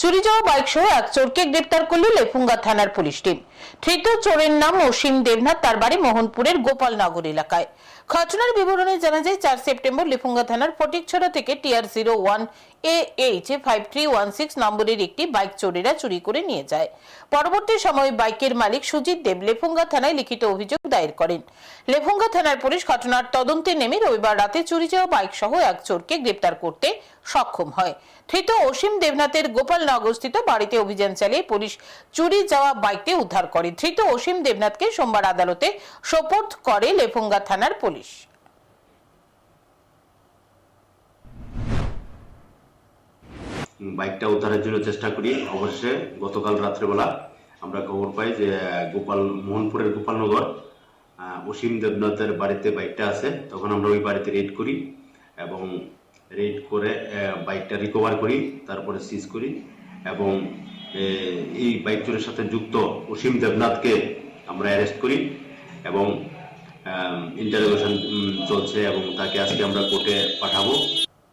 চুরি যাওয়া বাইক সহ এক চোরকে গ্রেপ্তার করল লেফুঙ্গা থানার পুলিশ টিম। ধৃত চোরের নাম অসীম দেবনাথ, তার বাড়ি মোহনপুরের গোপালনগর এলাকায়। ঘটনার বিবরণে জানা যায়, চার সেপ্টেম্বর লেফুঙ্গা থানার ফটিকছড়া থেকে T R zero one A H five three one six নম্বরের একটি বাইক চোরেরা চুরি করে নিয়ে যায়। পরবর্তী সময় বাইকের মালিক সুজিত দেব লেফুঙ্গা থানায় লিখিত অভিযোগ দায়ের করেন। লেফুঙ্গা থানার পুলিশ ঘটনার তদন্তে নেমে রবিবার রাতে চুরি যাওয়া বাইক সহ এক চোরকে গ্রেপ্তার করতে সক্ষম হয়। ধৃত অসীম দেবনাথের গোপালনগরস্থিত বাড়িতে অভিযান চালিয়ে পুলিশ চুরি যাওয়া বাইকটি উদ্ধার করে। ধৃত অসীম দেবনাথকে সোমবার আদালতে সোপর্দ করে লেফুঙ্গা থানার পুলিশ। বাইকটা উদ্ধারের জন্য চেষ্টা করি। অবশেষে গতকাল রাত্রেবেলা আমরা খবর পাই যে গোপাল, মোহনপুরের গোপালনগর অসীম দেবনাথের বাড়িতে বাইকটা আছে। তখন আমরা ওই বাড়িতে রেড করি এবং রেড করে বাইকটা রিকভার করি, তারপরে সিজ করি এবং এই বাইক চোরের সাথে যুক্ত অসীম দেবনাথকে আমরা অ্যারেস্ট করি এবং ইন্টারোগেশন চলছে এবং তাকে আজকে আমরা কোর্টে পাঠাবো।